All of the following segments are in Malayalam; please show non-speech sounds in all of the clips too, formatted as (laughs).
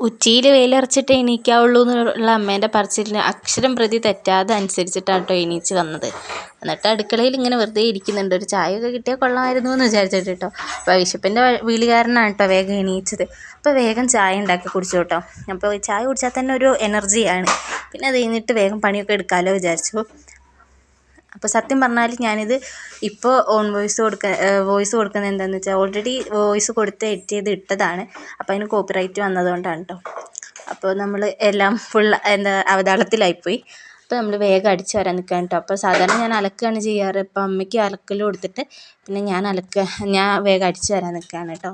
ഉച്ചിയിൽ വെയിലറച്ചിട്ടേ എണീക്കാവുള്ളൂ എന്നുള്ള അമ്മേന്റെ പറച്ചിലിന് അക്ഷരം പ്രതി തെറ്റാതെ അനുസരിച്ചിട്ടാണ് കേട്ടോ എണീച്ച് വന്നത്. എന്നിട്ട് അടുക്കളയിൽ ഇങ്ങനെ വെറുതെ ഇരിക്കുന്നുണ്ട്. ഒരു ചായ ഒക്കെ കിട്ടിയാൽ കൊള്ളാമായിരുന്നു എന്ന് വിചാരിച്ചിട്ട് കേട്ടോ അപ്പോൾ വിശപ്പിന്റെ വിളി കേട്ടോ വേഗം എണീച്ചത്. അപ്പോൾ വേഗം ചായ ഉണ്ടാക്കി കുടിച്ചു കേട്ടോ അപ്പോൾ ചായ കുടിച്ചാൽ തന്നെ ഒരു എനർജിയാണ്. പിന്നെ അത് കഴിഞ്ഞിട്ട് വേഗം പണിയൊക്കെ എടുക്കാമല്ലോ വിചാരിച്ചു. അപ്പോൾ സത്യം പറഞ്ഞാൽ ഞാനിത് ഇപ്പോൾ ഓൺ വോയിസ് കൊടുക്ക വോയിസ് കൊടുക്കുന്നത് എന്താണെന്ന് വെച്ചാൽ ഓൾറെഡി വോയിസ് കൊടുത്ത് എഡിറ്റ് ചെയ്ത് ഇട്ടതാണ്. അപ്പോൾ അതിന് കോപ്പിറൈറ്റ് വന്നതുകൊണ്ടാണ് കേട്ടോ അപ്പോൾ നമ്മൾ എല്ലാം ഫുൾ എന്താ അവതാളത്തിലായിപ്പോയി. അപ്പോൾ നമ്മൾ വേഗം അടിച്ച് വരാൻ നിൽക്കാൻ കേട്ടോ അപ്പോൾ സാധാരണ ഞാൻ അലക്കുകയാണ് ചെയ്യാറ്. അപ്പോൾ അമ്മയ്ക്ക് അലക്കൽ കൊടുത്തിട്ട് പിന്നെ ഞാൻ അലക്കുക ഞാൻ വേഗം അടിച്ച് വരാൻ നിൽക്കുകയാണ് കേട്ടോ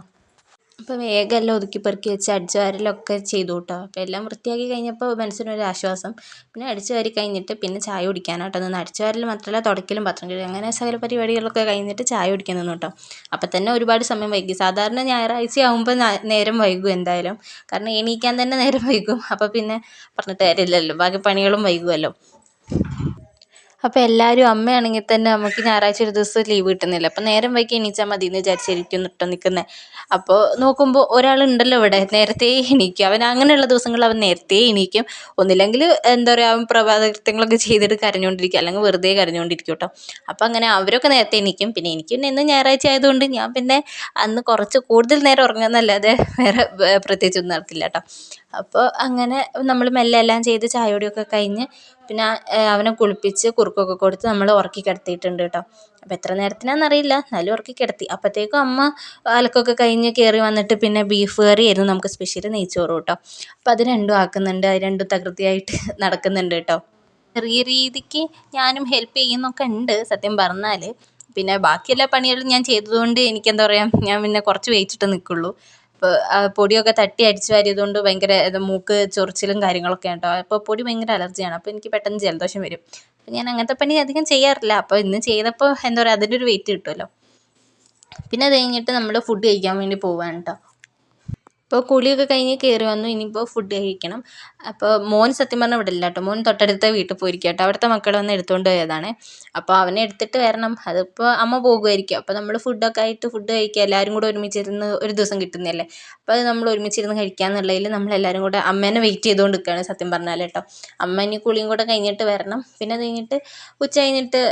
അപ്പോൾ വേഗം എല്ലാം ഒതുക്കി പെറുക്കി വെച്ച് അടിച്ച് വാരലൊക്കെ ചെയ്തു കേട്ടോ. അപ്പോൾ എല്ലാം വൃത്തിയാക്കി കഴിഞ്ഞപ്പോൾ മനസ്സിനൊരു ആശ്വാസം പിന്നെ അടിച്ച് വാരി കഴിഞ്ഞിട്ട് പിന്നെ ചായ കുടിക്കാനാട്ടോ നിന്ന്. അടിച്ച് വാരൽ മാത്രമല്ല തുടയ്ക്കലും പാത്രം കഴുകലും അങ്ങനെ സകല പരിപാടികളൊക്കെ കഴിഞ്ഞിട്ട് ചായ കുടിക്കാൻ നിന്നു കേട്ടോ. അപ്പോൾ തന്നെ ഒരുപാട് സമയം വൈകി. സാധാരണ ഞായറാഴ്ച ആകുമ്പോൾ നേരം വൈകും എന്തായാലും. കാരണം എണീക്കാൻ തന്നെ നേരം വൈകും. അപ്പോൾ പിന്നെ പറഞ്ഞിട്ട് കാര്യമില്ലല്ലോ. ബാക്കി പണികളും വൈകുമല്ലോ. അപ്പോൾ എല്ലാവരും അമ്മയാണെങ്കിൽ തന്നെ നമുക്ക് ഞായറാഴ്ച ഒരു ദിവസം ലീവ് കിട്ടുന്നില്ല. അപ്പോൾ നേരം വൈകി എണീച്ചാൽ മതി എന്ന് വിചാരിച്ചിരിക്കും ഇട്ടോ നിൽക്കുന്നത് അപ്പോൾ നോക്കുമ്പോൾ ഒരാളുണ്ടല്ലോ ഇവിടെ നേരത്തെ എണീക്കും. അവൻ അങ്ങനെയുള്ള ദിവസങ്ങളിൽ അവൻ നേരത്തെ എണീക്കും. ഒന്നില്ലെങ്കിൽ എന്താ പറയുക അവൻ പ്രഭാതകൃത്യങ്ങളൊക്കെ ചെയ്തിട്ട് കരഞ്ഞുകൊണ്ടിരിക്കും അല്ലെങ്കിൽ വെറുതെ കരഞ്ഞുകൊണ്ടിരിക്കും കേട്ടോ അപ്പോൾ അങ്ങനെ അവരൊക്കെ നേരത്തെ എണീക്കും. പിന്നെ എനിക്ക് ഇന്ന് ഞായറാഴ്ച ആയതുകൊണ്ട് ഞാൻ പിന്നെ അന്ന് കുറച്ച് കൂടുതൽ നേരം ഉറങ്ങുന്നല്ലാതെ വേറെ പ്രത്യേകിച്ചൊന്നും നടക്കില്ല കേട്ടോ അപ്പോൾ അങ്ങനെ നമ്മൾ മെല്ലെ എല്ലാം ചെയ്ത് ചായയോടെയൊക്കെ കഴിഞ്ഞ് പിന്നെ അവനെ കുളിപ്പിച്ച് കുറുക്കൊക്കെ കൊടുത്ത് നമ്മൾ ഉറക്കി കിടത്തിയിട്ടുണ്ട് കേട്ടോ. അപ്പോൾ എത്ര നേരത്തിനാണെന്നറിയില്ല എന്നാലും ഉറക്കി കിടത്തി. അപ്പോഴത്തേക്കും അമ്മ അലക്കൊക്കെ കഴിഞ്ഞ് കയറി വന്നിട്ട് പിന്നെ ബീഫ് കറി ആയിരുന്നു നമുക്ക് സ്പെഷ്യൽ നെയ്ച്ചോറ് കേട്ടോ. അപ്പോൾ അത് രണ്ടും ആക്കുന്നുണ്ട്. അത് രണ്ടും തകൃതിയായിട്ട് (laughs) നടക്കുന്നുണ്ട് കേട്ടോ. ചെറിയ രീതിക്ക് ഞാനും ഹെൽപ്പ് ചെയ്യുന്നൊക്കെ ഉണ്ട്. സത്യം പറഞ്ഞാൽ പിന്നെ ബാക്കി എല്ലാ പണികളും ഞാൻ ചെയ്തതുകൊണ്ട് എനിക്ക് എന്താ പറയുക ഞാൻ പിന്നെ കുറച്ച് വെയിച്ചിട്ട് നിൽക്കുള്ളൂ അപ്പോൾ പൊടിയൊക്കെ തട്ടി അടിച്ചു വാരിയതുകൊണ്ട് ഭയങ്കര മൂക്ക് ചൊറിച്ചിലും കാര്യങ്ങളൊക്കെ ഉണ്ടാവും അപ്പോൾ പൊടി ഭയങ്കര അലർജിയാണ്. അപ്പോൾ എനിക്ക് പെട്ടെന്ന് ജലദോഷം വരും. അപ്പോൾ ഞാൻ അങ്ങനത്തെ പണി അധികം ചെയ്യാറില്ല. അപ്പോൾ ഇന്ന് ചെയ്തപ്പോൾ എന്താ പറയുക അതിന്റെ ഒരു വെയിറ്റ് കിട്ടുമല്ലോ പിന്നെ അത് കഴിഞ്ഞിട്ട് നമ്മൾ ഫുഡ് കഴിക്കാൻ വേണ്ടി പോവുകയാണ് കേട്ടോ ഇപ്പോൾ കുളിയൊക്കെ കഴിഞ്ഞ് കയറി വന്നു ഇനിയിപ്പോൾ ഫുഡ് കഴിക്കണം. അപ്പോൾ മോൻ സത്യം പറഞ്ഞാൽ ഇവിടെ ഇല്ല കേട്ടോ. മോൻ തൊട്ടടുത്ത വീട്ടിൽ പോയിരിക്കുക കേട്ടോ. അവിടുത്തെ മക്കളെ വന്ന് എടുത്തുകൊണ്ട് പോയതാണ്. അപ്പോൾ അവനെ എടുത്തിട്ട് വരണം. അതിപ്പോൾ അമ്മ പോകുമായിരിക്കും അപ്പോൾ നമ്മൾ ഫുഡൊക്കെ ആയിട്ട് ഫുഡ് കഴിക്കുക. എല്ലാവരും കൂടെ ഒരുമിച്ചിരുന്ന് ഒരു ദിവസം കിട്ടുന്നതല്ലേ? അപ്പോൾ അത് നമ്മൾ ഒരുമിച്ചിരുന്ന് കഴിക്കുക എന്നുള്ളതിൽ നമ്മളെല്ലാവരും കൂടെ അമ്മേനെ വെയിറ്റ് ചെയ്തുകൊണ്ട് നിൽക്കുകയാണ് സത്യം പറഞ്ഞാൽ കേട്ടോ. അമ്മ ഇനി കുളിയും കൂടെ കഴിഞ്ഞിട്ട് വരണം. പിന്നെ അത് കഴിഞ്ഞിട്ട് ഉച്ച കഴിഞ്ഞിട്ട്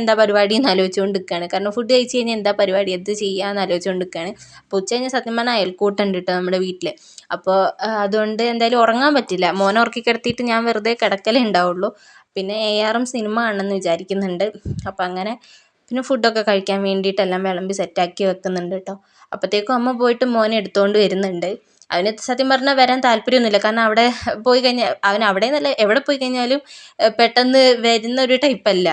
എന്താ പരിപാടി എന്ന് ആലോചിച്ചുകൊണ്ട് നിൽക്കുകയാണ് കാരണം ഫുഡ് കഴിച്ച് കഴിഞ്ഞാൽ എന്താ പരിപാടി? എന്ത് ചെയ്യുക ചെയ്യാമെന്ന് ആലോചിച്ചുകൊണ്ട് നിൽക്കുകയാണ് അപ്പോൾ ഉച്ച കഴിഞ്ഞാൽ സത്യം പറഞ്ഞാൽ അയൽക്കൂട്ടുണ്ട് കേട്ടോ. നമ്മുടെ വീട്ടിൽ അപ്പോൾ അതുകൊണ്ട് എന്തായാലും ഉറങ്ങാൻ പറ്റില്ല. മോനെ ഉറക്കി കിടത്തിയിട്ട് ഞാൻ വെറുതെ കിടക്കലേ ഉണ്ടാവുള്ളൂ. പിന്നെ എ ആർ എം സിനിമ കാണണമെന്ന് വിചാരിക്കുന്നുണ്ട്. അപ്പോൾ അങ്ങനെ പിന്നെ ഫുഡൊക്കെ കഴിക്കാൻ വേണ്ടിയിട്ടെല്ലാം വിളമ്പി സെറ്റാക്കി വെക്കുന്നുണ്ട് കേട്ടോ അപ്പോഴത്തേക്കും അമ്മ പോയിട്ട് മോനെ എടുത്തുകൊണ്ട് വരുന്നുണ്ട്. അവന് സത്യം പറഞ്ഞാൽ വരാൻ താല്പര്യമൊന്നുമില്ല കാരണം അവിടെ പോയി കഴിഞ്ഞാൽ അവൻ അവിടെ നിന്നല്ല എവിടെ പോയി കഴിഞ്ഞാലും പെട്ടെന്ന് വരുന്ന ഒരു ടൈപ്പല്ല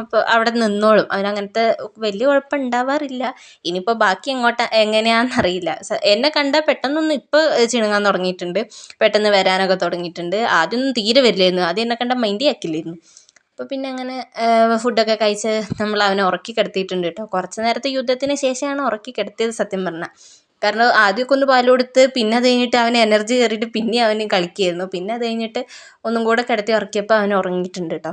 അപ്പോൾ അവിടെ നിന്നോളും. അവനങ്ങനത്തെ വലിയ കുഴപ്പം ഉണ്ടാവാറില്ല ഇനിയിപ്പോൾ ബാക്കി എങ്ങോട്ടാ എങ്ങനെയാണെന്നറിയില്ല എന്നെ കണ്ടാൽ പെട്ടെന്നൊന്നും ഇപ്പോൾ ചിണുങ്ങാൻ തുടങ്ങിയിട്ടുണ്ട്. പെട്ടെന്ന് വരാനൊക്കെ തുടങ്ങിയിട്ടുണ്ട്. ആദ്യമൊന്നും തീരെ വരില്ലായിരുന്നു. ആദ്യം എന്നെ കണ്ടാൽ മൈൻഡേ ആക്കില്ലായിരുന്നു. അപ്പോൾ പിന്നെ അങ്ങനെ ഫുഡൊക്കെ കഴിച്ച് നമ്മൾ അവനെ ഉറക്കി കിടത്തിയിട്ടുണ്ട് കേട്ടോ. കുറച്ച് നേരത്തെ യുദ്ധത്തിന് ശേഷമാണ് ഉറക്കി കിടത്തിയത് സത്യം പറഞ്ഞാൽ കാരണം ആദ്യമൊക്കെ ഒന്ന് പാൽ കൊടുത്ത് പിന്നെ അത് കഴിഞ്ഞിട്ട് അവന് എനർജി കയറിയിട്ട് പിന്നെ അവന് കളിക്കുകയായിരുന്നു പിന്നെ അത് കഴിഞ്ഞിട്ട് ഒന്നും കൂടെ കിടത്തി ഉറക്കിയപ്പോൾ അവൻ ഉറങ്ങിയിട്ടുണ്ട് കേട്ടോ.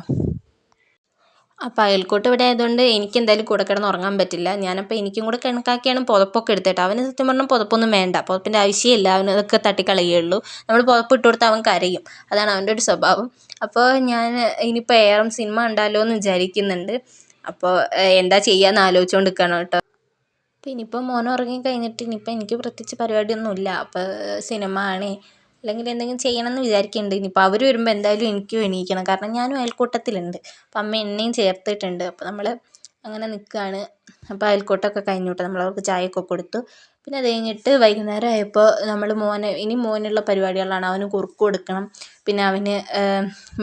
അപ്പോൾ അയൽക്കൂട്ടം ഇവിടെ ആയതുകൊണ്ട് എനിക്ക് എന്തായാലും കൂടെ കിടന്ന് ഉറങ്ങാൻ പറ്റില്ല. ഞാനപ്പോൾ എനിക്കും കൂടെ കണക്കാക്കിയാണ് പുതപ്പൊക്കെ എടുത്തിട്ട്. അവന് സത്യം പറഞ്ഞാൽ പുതപ്പൊന്നും വേണ്ട. പുതപ്പിന്റെ ആവശ്യമില്ല. അവന് അതൊക്കെ തട്ടിക്കളയുള്ളൂ. നമ്മൾ പുതപ്പ് ഇട്ട് കൊടുത്താൽ അവൻ കരയും. അതാണ് അവന്റെ ഒരു സ്വഭാവം. അപ്പോൾ ഞാൻ ഇനിയിപ്പോൾ ഏറെ സിനിമ ഉണ്ടല്ലോ എന്ന് വിചാരിക്കുന്നുണ്ട്. അപ്പോൾ എന്താ ചെയ്യാന്ന് ആലോചിച്ചുകൊണ്ട് നിൽക്കണം കേട്ടോ. അപ്പോൾ ഇനിയിപ്പോൾ മോൻ കഴിഞ്ഞിട്ട് ഇനിയിപ്പോൾ എനിക്ക് പ്രത്യേകിച്ച് പരിപാടിയൊന്നുമില്ല. അപ്പോൾ സിനിമ ആണേ. അല്ലെങ്കിൽ എന്തെങ്കിലും ചെയ്യണം എന്ന് വിചാരിക്കുന്നുണ്ട്. ഇനിയിപ്പോൾ അവർ വരുമ്പോൾ എന്തായാലും എനിക്കും എണീക്കണം. കാരണം ഞാനും അയൽക്കൂട്ടത്തിലുണ്ട്. അപ്പം അമ്മ എന്നെയും ചേർത്തിട്ടുണ്ട്. അപ്പോൾ നമ്മൾ അങ്ങനെ നിൽക്കുകയാണ് അപ്പോൾ അയൽക്കൂട്ടമൊക്കെ കഴിഞ്ഞു നമ്മൾ അവർക്ക് ചായയൊക്കെ കൊടുത്തു. പിന്നെ അത് കഴിഞ്ഞിട്ട് വൈകുന്നേരം ആയപ്പോൾ നമ്മൾ മോനെ ഇനി മോനുള്ള പരിപാടികളാണ് അവന് കുറുക്ക് കൊടുക്കണം. പിന്നെ അവന്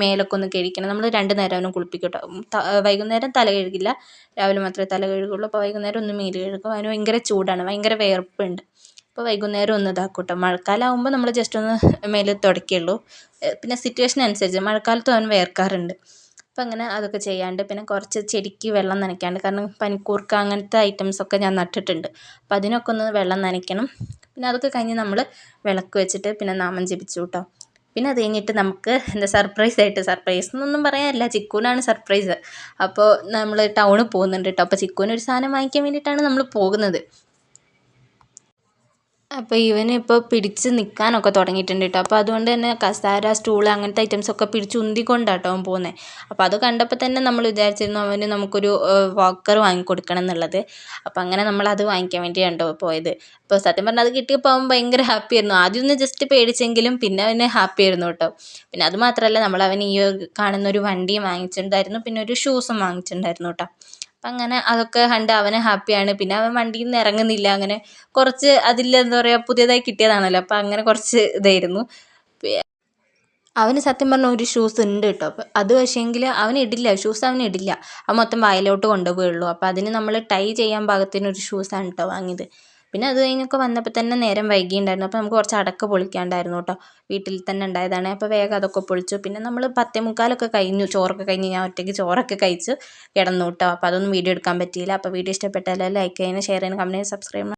മേലൊക്കെ ഒന്ന് കഴിക്കണം നമ്മൾ രണ്ട് നേരം അവനെ കുളിപ്പിക്കും കേട്ടോ വൈകുന്നേരം തല കഴുകില്ല. രാവിലെ മാത്രമേ തല കഴുകുള്ളൂ. അപ്പോൾ വൈകുന്നേരം ഒന്ന് മേൽ കഴുകും. അവന് ഭയങ്കര ചൂടാണ്. ഭയങ്കര വിയർപ്പുണ്ട്. അപ്പോൾ വൈകുന്നേരം ഒന്ന് ഇതാക്കും കേട്ടോ മഴക്കാലം ആകുമ്പോൾ നമ്മൾ ജസ്റ്റ് ഒന്ന് മേലെ തുടയ്ക്കുള്ളൂ പിന്നെ സിറ്റുവേഷൻ അനുസരിച്ച് മഴക്കാലത്ത് അവൻ വേർക്കാറുണ്ട്. അപ്പോൾ അങ്ങനെ അതൊക്കെ ചെയ്യാണ്ട് പിന്നെ കുറച്ച് ചെടിക്ക് വെള്ളം നനയ്ക്കാണ്ട് കാരണം പനിക്കൂർക്ക അങ്ങനത്തെ ഐറ്റംസൊക്കെ ഞാൻ നട്ടിട്ടുണ്ട്. അപ്പോൾ അതിനൊക്കെ ഒന്ന് വെള്ളം നനയ്ക്കണം. പിന്നെ അതൊക്കെ കഴിഞ്ഞ് നമ്മൾ വിളക്ക് വെച്ചിട്ട് പിന്നെ നാമം ജപിച്ചു കേട്ടോ പിന്നെ അത് കഴിഞ്ഞിട്ട് നമുക്ക് എന്താ സർപ്രൈസ് ആയിട്ട് സർപ്രൈസ് എന്നൊന്നും പറയാനില്ല. ചിക്കൂനാണ് സർപ്രൈസ് അപ്പോൾ നമ്മൾ ടൗണിൽ പോകുന്നുണ്ട് കേട്ടോ അപ്പോൾ ചിക്കൂന് ഒരു സാധനം വാങ്ങിക്കാൻ വേണ്ടിയിട്ടാണ് നമ്മൾ പോകുന്നത്. അപ്പോൾ ഇവന് ഇപ്പോൾ പിടിച്ച് നിൽക്കാനൊക്കെ തുടങ്ങിയിട്ടുണ്ട് കേട്ടോ അപ്പോൾ അതുകൊണ്ട് തന്നെ കസാര സ്റ്റൂൾ അങ്ങനത്തെ ഐറ്റംസൊക്കെ പിടിച്ച് ഉന്തിക്കൊണ്ടാട്ടോ അവൻ പോകുന്നത് അപ്പോൾ അത് കണ്ടപ്പോൾ തന്നെ നമ്മൾ വിചാരിച്ചിരുന്നു അവന് നമുക്കൊരു വാക്കർ വാങ്ങിക്കൊടുക്കണം എന്നുള്ളത്. അപ്പോൾ അങ്ങനെ നമ്മൾ അത് വാങ്ങിക്കാൻ വേണ്ടിയാണ് കേട്ടോ പോയത്. അപ്പോൾ സത്യം പറഞ്ഞാൽ അത് കിട്ടിയപ്പോൾ അവൻ ഭയങ്കര ഹാപ്പി ആയിരുന്നു. ആദ്യം ഒന്ന് ജസ്റ്റ് പേടിച്ചെങ്കിലും പിന്നെ അവന് ഹാപ്പി ആയിരുന്നു കേട്ടോ പിന്നെ അത് മാത്രമല്ല നമ്മൾ അവന് ഈ കാണുന്ന ഒരു വണ്ടിയും വാങ്ങിച്ചിട്ടുണ്ടായിരുന്നു. പിന്നെ ഒരു ഷൂസും വാങ്ങിച്ചിട്ടുണ്ടായിരുന്നു കേട്ടോ അപ്പം അങ്ങനെ അതൊക്കെ കണ്ട് അവന് ഹാപ്പിയാണ്. പിന്നെ അവൻ വണ്ടിയിൽ നിന്ന് ഇറങ്ങുന്നില്ല. അങ്ങനെ കുറച്ച് അതിൽ എന്താ പറയുക പുതിയതായി കിട്ടിയതാണല്ലോ. അപ്പം അങ്ങനെ കുറച്ച് ഇതായിരുന്നു. അവന് സത്യം പറഞ്ഞാൽ ഒരു ഷൂസ് ഉണ്ട് കേട്ടോ അപ്പം അത് പക്ഷേങ്കിൽ അവൻ ഇടില്ല. ഷൂസ് അവന് ഇടില്ല. അത് മൊത്തം വായിലോട്ട് കൊണ്ടുപോയുള്ളൂ അപ്പം അതിന് നമ്മൾ ടൈ ചെയ്യാൻ പാകത്തിന് ഒരു ഷൂസാണ് കേട്ടോ വാങ്ങിയത്. പിന്നെ അത് കഴിഞ്ഞൊക്കെ വന്നപ്പോൾ തന്നെ നേരം വൈകിയിട്ടുണ്ടായിരുന്നു അപ്പോൾ നമുക്ക് കുറച്ച് അടക്ക പൊളിക്കാണ്ടായിരുന്നു കേട്ടോ. വീട്ടിൽ തന്നെ ഉണ്ടായതാണ്. അപ്പോൾ വേഗം അതൊക്കെ പൊളിച്ചു. പിന്നെ നമ്മൾ പത്തേ മുക്കാലൊക്കെ കഴിഞ്ഞു. ചോറൊക്കെ കഴിഞ്ഞ് ഞാൻ ഒറ്റയ്ക്ക് ചോറൊക്കെ കഴിച്ച് കിടന്നു കേട്ടോ. അപ്പോൾ അതൊന്നും വീഡിയോ എടുക്കാൻ പറ്റിയില്ല. അപ്പോൾ വീഡിയോ ഇഷ്ടപ്പെട്ടാൽ ലൈക്ക് ചെയ്യാനും ഷെയർ ചെയ്യാനും കമന്റ് ചെയ്യാനും സബ്സ്ക്രൈബ്